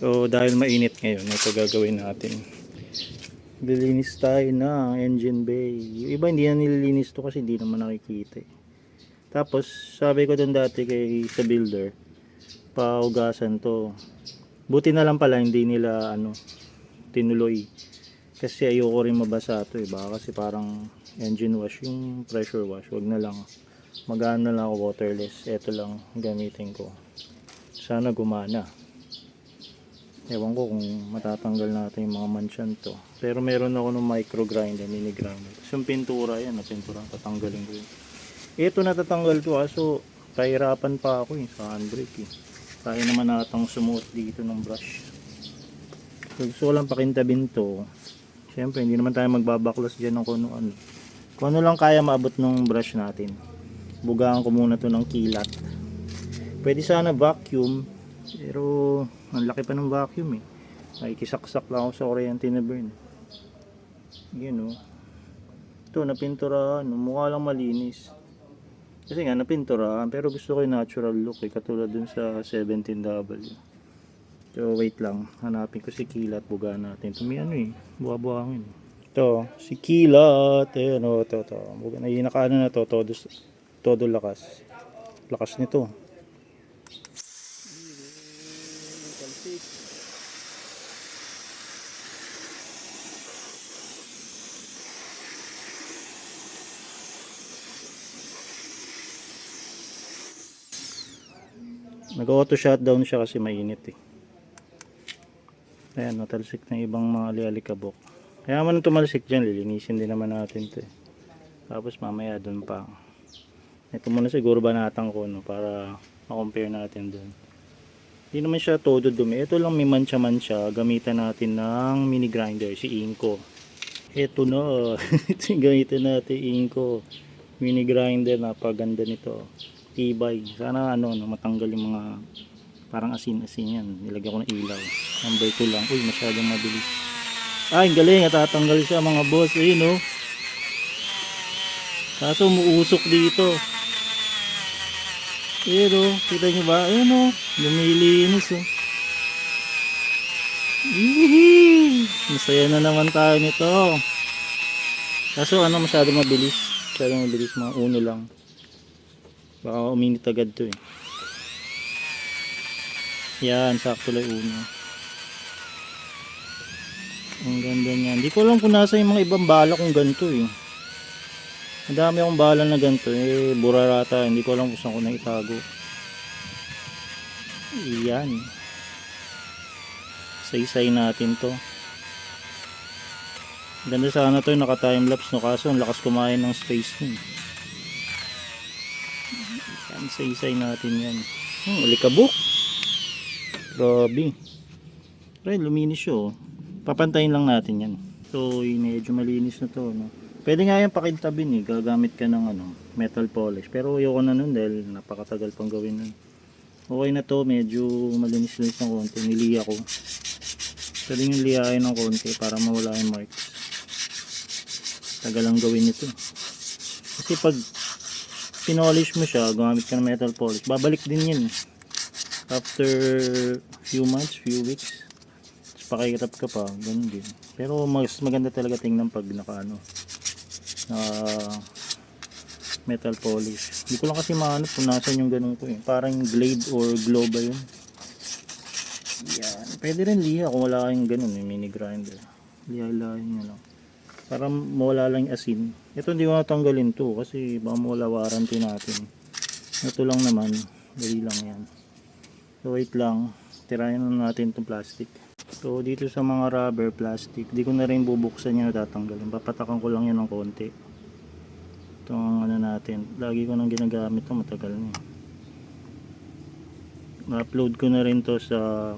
So dahil mainit ngayon, ito gagawin natin. Lilinis tayo ng engine bay. Yung iba hindi na nililinis to kasi hindi naman nakikita. eh. Tapos sabi ko doon dati kay sa builder, paugasan to. Buti na lang pala hindi nila ano tinuloy. Kasi ayoko rin mabasa to eh. Baka kasi parang engine wash, yung pressure wash, wag na lang. Magaan na lang ako waterless. Ito lang gamitin ko. Sana gumana. Ewan ko kung matatanggal natin yung mga mansyan to. Pero meron ako ng micro grinder, mini grinder. Tapos yung pintura yan, na pintura, tatanggalin ko yun. Ito natatanggal ko aso kahirapan pa ako eh, sa handbrake eh. Tayo naman natang sumuot dito ng brush. So, gusto ko lang pakintabin to. Siyempre, hindi naman tayo magbabaklas dyan ng kung ano. Kung ano lang kaya maabot ng brush natin. Bugaan ko muna to ng kilat. Pwede sana vacuum. Pero, ang laki pa ng vacuum eh. Nakikisaksak lang ako sa kuryente na burn. Yun oh. Ito, napinturahan. Mukha lang malinis. Kasi nga, napinturahan. Pero gusto ko yung natural look eh. Katulad dun sa 17W. So, wait lang. Hanapin ko si Kilat. Bugaan natin. Ito may ano eh. Buha-buhangin. Ito, si Kilat. Ayan o, ito, ito. Buga, nakaano na to. Todo, todo lakas. Lakas nito. Nag-auto shutdown siya kasi mainit eh. Ayan, natalsik ng ibang mga lialikabok. Kaya man tumalsik dyan, lilinisin din naman natin to eh. Tapos mamaya doon pa. Ito muna siguro banatan ko no, para ma-compare natin doon. Hindi naman siya todo dumi. Ito lang may mancha-mancha. Gamitan natin ng mini grinder, si Inco. Ito na. Ito yung gamitan natin, Inco. Mini grinder, napaganda nito. Tibay. Sana ano, no, matanggal yung mga parang asin-asin yan. Nilagyan ko ng ilaw. Number 2 lang. Uy, masyadong mabilis. Ay, galing. Natatanggal siya mga boss. Ayun, no. Kaso umuusok dito. Ayun, no. Kita nyo ba? Ayun, no. Lumilinis, oh. Yee! Masaya na naman tayo nito. Kaso ano masyado mabilis. Masyado mabilis. Mga uno lang. Baka uminit agad to eh. Yan, sakto lang uno. Ang ganda niyan. Hindi ko alam kung nasa yung mga ibang bala kung ganito eh. Ang dami akong bala na ganito eh. Burarata. Hindi ko alam kung saan ko na itago. Yan. Saysay natin to. Ganda sana to yung naka-timelapse no kaso ang lakas kumain ng space nun. Yan, saysay natin yan. Hmm, ulikabok. Grabe. Pero luminis siya oh. Papantayin lang natin yan. So, medyo malinis na to. No? Pwede nga yan pakintabin eh. Gagamit ka ng ano, metal polish. Pero ayoko na nun dahil napakatagal pang gawin nun. Okay na to. Medyo malinis-linis ng konti. Niliya ko. Pwede yung liyain ng konti para mawala yung marks. Tagal lang gawin ito. Kasi pag pinolosh mo siya, gumamit ka ng metal polish, babalik din eh. After few months, few weeks, pakikitap ka pa, ganun din. Pero mas maganda talaga tingnan pag naka ano, na metal polish. Hindi ko lang kasi maano kung nasan yung ganun ko eh. Parang blade or glow ba yun? Yan. Pwede rin liha kung wala kayong ganun eh, mini grinder. Liha-lihahin nyo lang. Para mawala lang yung asin. Ito hindi ko natanggalin to kasi baka mawala warranty natin. Ito lang naman. Dali lang yan. So wait lang. Tirayan na natin itong plastic. So dito sa mga rubber plastic, di ko na rin bubuksan yan at tatanggalin. Papatakan ko lang yan ng konti. Itong ano natin. Lagi ko nang ginagamit to matagal na. eh. Ma-upload ko na rin to sa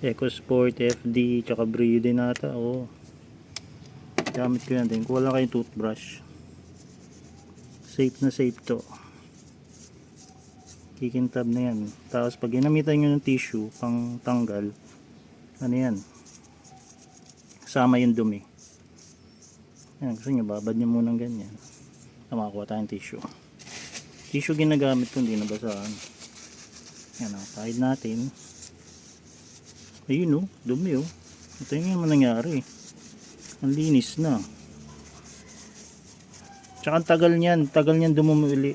EcoSport FD tsaka Brio din nata. Oo. Gamit ko yan din. Kung wala kayong toothbrush. Safe na safe to. Kikintab na yan. Tapos pag ginamitan nyo ng tissue pang tanggal, ano yan? Sama yung dumi. Yan, gusto nyo, babad nyo munang ganyan. Ah, makakuha tayong tissue. Tissue ginagamit ko, hindi nabasaan. Yan o, kahit natin. Ayun oh, dumi oh. Ito yung naman nangyari. Ang linis na. Tsaka ang tagal niyan, tagal niyan dumumi uli.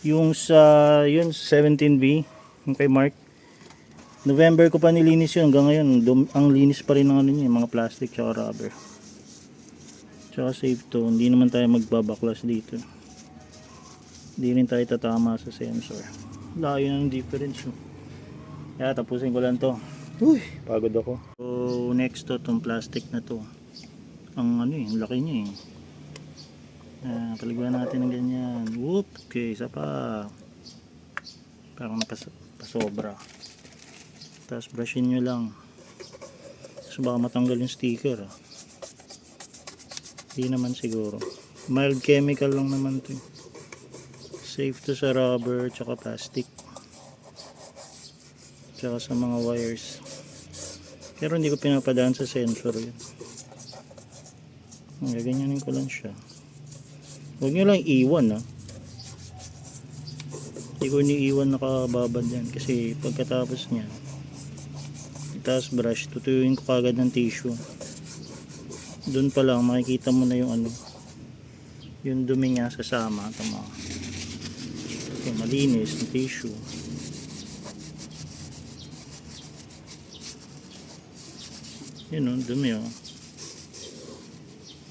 Yung sa, yun, 17B, yung kay Mark. November ko pa nilinis yun, hanggang ngayon, ang linis pa rin ng ano niya, yung mga plastic tsaka rubber. Tsaka safe to, hindi naman tayo magbabaklas dito. Hindi rin tayo tatama sa sensor. Layo ng difference. Oh. Kaya tapusin ko lang to. Uy, pagod ako. So, next to tong plastic na to. Ang ano eh, laki niya eh. Ah, paliguan natin ng ganyan. Whoop, okay, isa pa. Parang napas pasobra. Tapos brushin nyo lang. Tapos baka matanggal yung sticker. Ah. Naman siguro. Mild chemical lang naman to. eh. Safe to sa rubber tsaka plastic. Tsaka sa mga wires. Pero hindi ko pinapadaan sa sensor yun. Gaganyanin ko lang siya. Huwag nyo lang iwan ha. Hindi ko iniiwan nakababad yan. Kasi pagkatapos niya, itaas brush, tutuyuin ko kagad ng tissue. Doon pa lang, makikita mo na yung ano, yung dumi niya sasama. Tama. Okay, malinis ng tissue. Yun o, dumi o.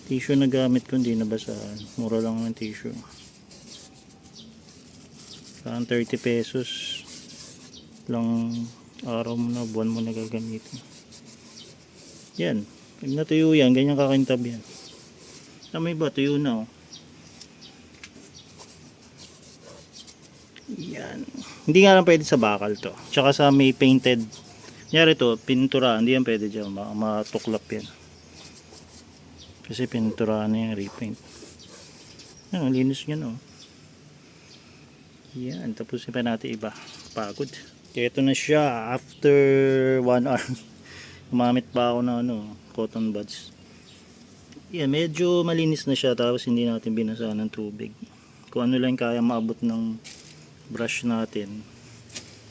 Tissue na gamit ko, hindi nabasaan. Mura lang ng tissue. Parang 30 pesos lang araw mo na, buwan mo na gagamitin. Yan. Pag natuyo yan, ganyan kakintab yan. Tama ba? Tuyo na oh. Yan. Hindi nga lang pwede sa bakal to. Tsaka sa may painted. Nyari to, pintura. Hindi yan pwede dyan. Ma- matuklap yan. Kasi pintura na yung repaint. Yan, linis niya no. Yan, tapos pa natin iba. Pagod. Kaya ito na siya after 1 hour. Gumamit pa ako ng ano, cotton buds. Yan, medyo malinis na siya tapos hindi natin binasa ng tubig. Kung ano lang kaya maabot ng brush natin.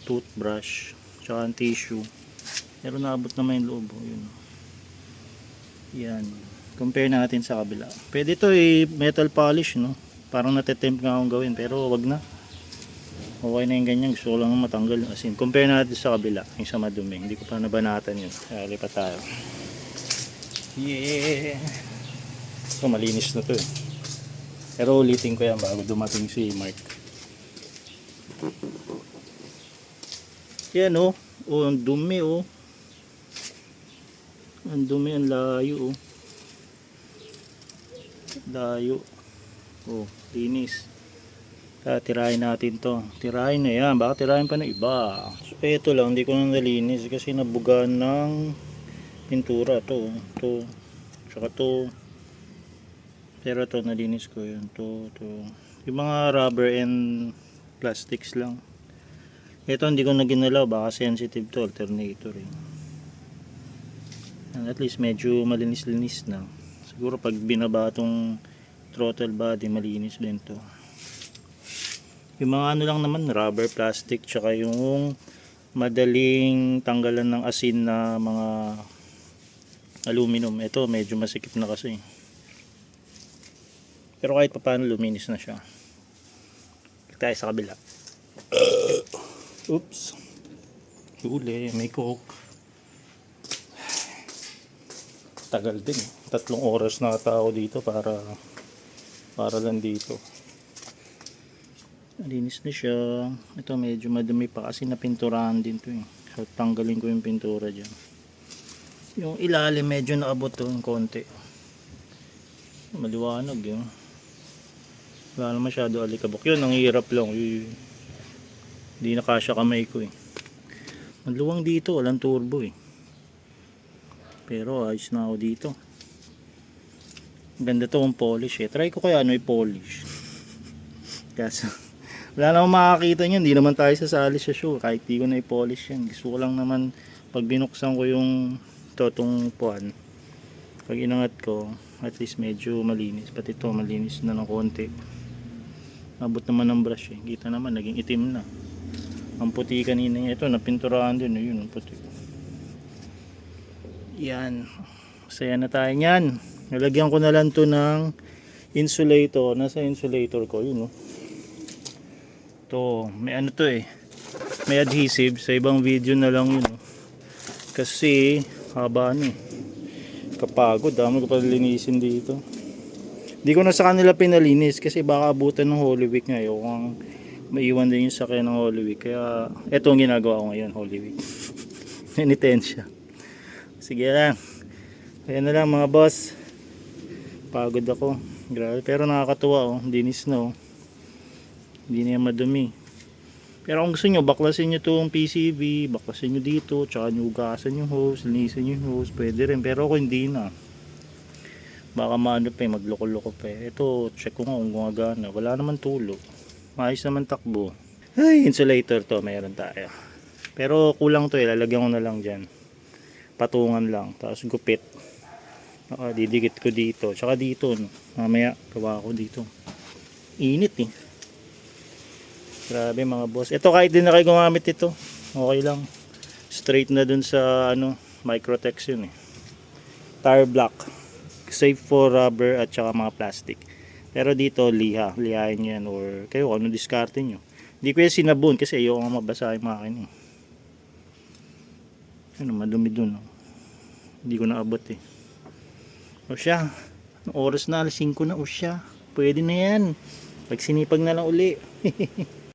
Toothbrush. Tsaka ang tissue. Pero naabot naman yung loob. oh, Yun. Yan. Compare natin sa kabila. Pwede to eh, metal polish, no? Parang natetempt nga akong gawin, pero wag na. Okay na yung ganyan. Gusto ko lang matanggal yung asin. Compare natin sa kabila, yung sa madumi. Hindi ko pa nabanatan yun. Kaya lipat tayo. Yeah! Ito, malinis na to eh. Pero ulitin ko yan bago dumating si Mark. Yan oh. Oh, ang dumi oh. Ang dumi, ang layo oh. Layo. Oh, linis. Kaya tirahin natin to. Tirahin na yan. Baka tirahin pa ng iba. So, ito lang. Hindi ko na nalinis kasi nabuga ng pintura to. To. Tsaka to. Pero to nalinis ko yun. To, to. Yung mga rubber and plastics lang. Ito hindi ko na ginalaw. Baka sensitive to. Alternator eh. And at least medyo malinis-linis na. Siguro pag binaba tong throttle body, malinis din to. Yung mga ano lang naman, rubber, plastic, tsaka yung madaling tanggalan ng asin na mga aluminum. Ito medyo masikip na kasi. Pero kahit pa paano luminis na siya. Tayo sa kabila. Oops. Huli, may coke. Tagal din. Tatlong oras na tao dito para para lang dito. Linis na siya. Ito medyo madumi pa kasi napinturahan din to eh. So tanggalin ko yung pintura dyan. Yung ilalim medyo naabot to ng konti. Maliwanag yun. Wala na masyado alikabok. Yun, ang hirap lang. Hindi na kasya kamay ko eh. Maluwang dito, walang turbo eh. Pero ayos na ako dito. Ganda to ang polish eh. Try ko kaya ano i-polish. Kaso, wala namang makakita niyan. Hindi naman tayo sasali sa show. Kahit di ko na i-polish yan. Gusto ko lang naman pag binuksan ko yung totong puan. Pag inangat ko, at least medyo malinis. Pati ito malinis na ng konti. Abot naman ng brush eh. Kita naman, naging itim na. Ang puti kanina. Ito, napinturahan din. oh, Yun, ang puti. Yan. Masaya na tayo niyan. Nalagyan ko na lang to ng insulator. Nasa insulator ko. Yun, oh. To, may ano to eh. May adhesive. Sa ibang video na lang yun. Oh. Kasi, haba ano eh. Kapagod. Dami ko pa linisin dito. Di ko na sa kanila pinalinis kasi baka abutan ng Holy Week ngayon kung maiwan din yung sakyan ng Holy Week. Kaya ito ang ginagawa ko ngayon, Holy Week. Penitensya. Sige lang. Kaya na lang mga boss. Pagod ako. Grabe. Pero nakakatuwa oh. Dinis na oh. Hindi na yan madumi. Pero kung gusto nyo, baklasin nyo itong PCB, baklasin nyo dito, tsaka nyo ugasan yung hose, linisin yung hose, pwede rin. Pero ako hindi na baka maano pa eh, magloko-loko pa eh. Ito, check ko nga kung gumagana. Wala naman tulo. Maayos naman takbo. Ay, insulator to, mayroon tayo. Pero kulang to eh, lalagyan ko na lang dyan. Patungan lang, tapos gupit. Naka, didikit ko dito. Tsaka dito, no. mamaya, gawa ko dito. Init eh. Grabe mga boss. Ito kahit din na kayo gumamit ito. Okay lang. Straight na dun sa ano, Microtex yun eh. Tire block safe for rubber at saka mga plastic. Pero dito, liha. Lihain nyo yan or kayo, ano diskarte nyo. Hindi ko yan sinabon kasi ayoko nga mabasa yung mga akin eh. Ano, madumi dun. Oh. Hindi ko naabot eh. O siya, oras na, alas 5 na, o siya. Pwede na yan. Pagsinipag na lang uli.